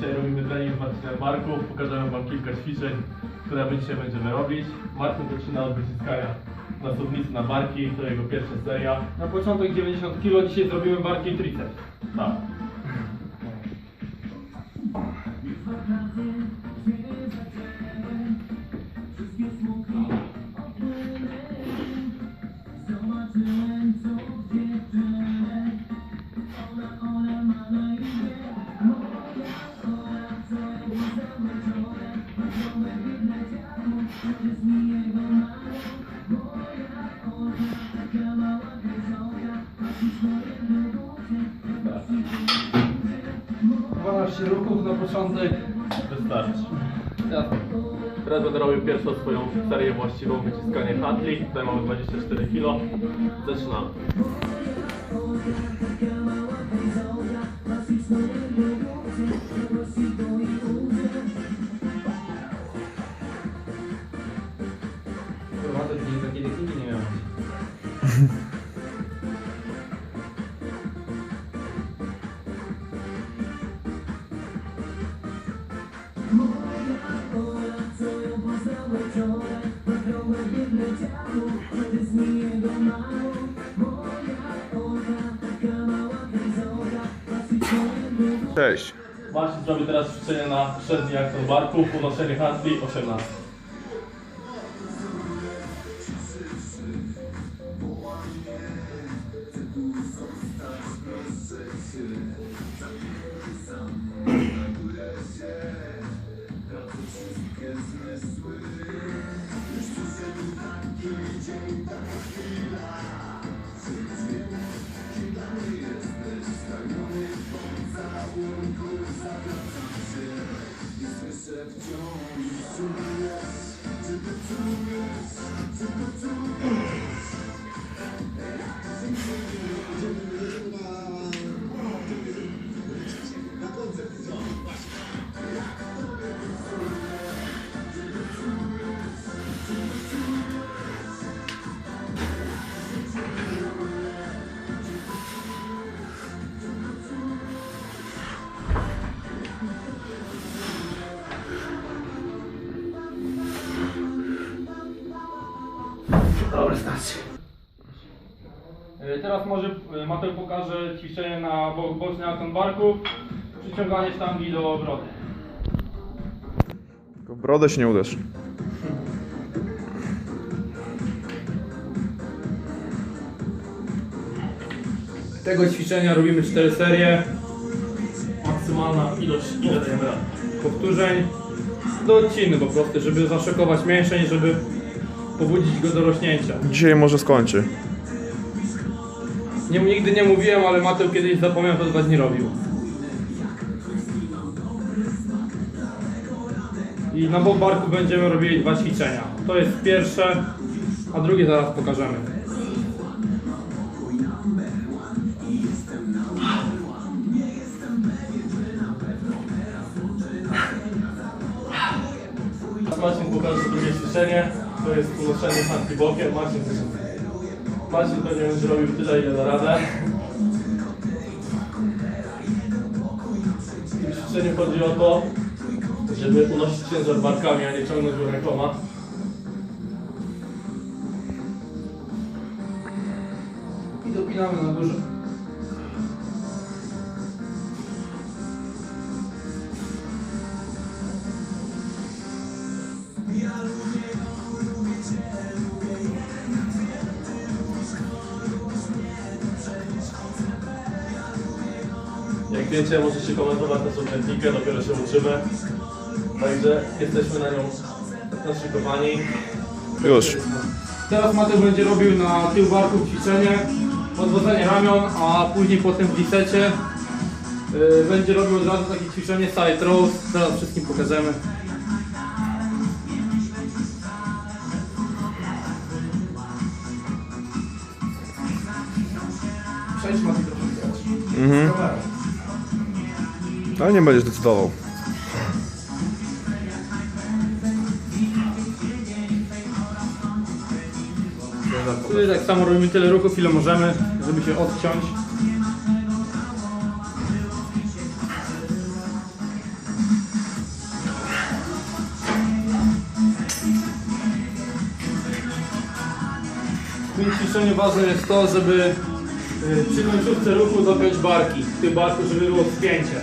Dzisiaj robimy trening z Marcinem Barków. Pokażemy Wam kilka ćwiczeń, które my dzisiaj będziemy robić. Marcin zaczyna od wyciskania na słownicy na barki, to jego pierwsza seria. Na początek 90 kg, dzisiaj zrobimy barki i triceps. Tak. 12 ruchów na początek. Wystarczy. Jasne. Teraz będę robił pierwszą swoją serię właściwą, wyciskanie handli. Tutaj mamy 24 kg. Zaczynamy. Kurwa, to nigdy Cześć. Marcin zrobi teraz ćwiczenie na średni aktor barków, unoszenie handli 18. Yes, to the two, to the two, to the two. Dobra, starczy. E, Teraz może e, Mateusz pokaże ćwiczenie na bo- boczny barków. Przyciąganie sztangi do brody. Tylko brodę się nie uderz. Tego ćwiczenia robimy 4 serie Maksymalna ilość, ile dajemy powtórzeń do odciny po prostu, żeby zaszokować mięsień, żeby pobudzić go do rośnięcia. Dzisiaj może skończy. Nie, nigdy nie mówiłem, ale Mateusz kiedyś zapomniał, to dwa dni robił. I na bok barku będziemy robili dwa ćwiczenia. To jest pierwsze, a drugie zaraz pokażemy. Marcin pokaże drugie ćwiczenie. To jest unoszenie handli bokiem. Marcin, Marcin pewnie będzie robił tyle, ile da radę. W ćwiczeniu chodzi o to, żeby unosić ciężar barkami, a nie ciągnąć go rękoma. I dopinamy na górze. Jak wiecie, możecie komentować naszą technikę, dopiero się uczymy. Także jesteśmy na nią naszykowani. Już. Teraz Mateusz będzie robił na tył barku ćwiczenie, podwodzenie ramion, a później po tym w lisecie yy, będzie robił od razu takie ćwiczenie side rows. Zaraz wszystkim pokażemy. Przejdź Mateusz. Mhm. Ale nie będziesz decydował. Czyli tak samo robimy tyle ruchów, ile możemy, żeby się odciąć. W ćwiczeniu ważne jest to, żeby y, przy końcówce ruchu dopiąć barki. W tym barku, żeby było spięcie.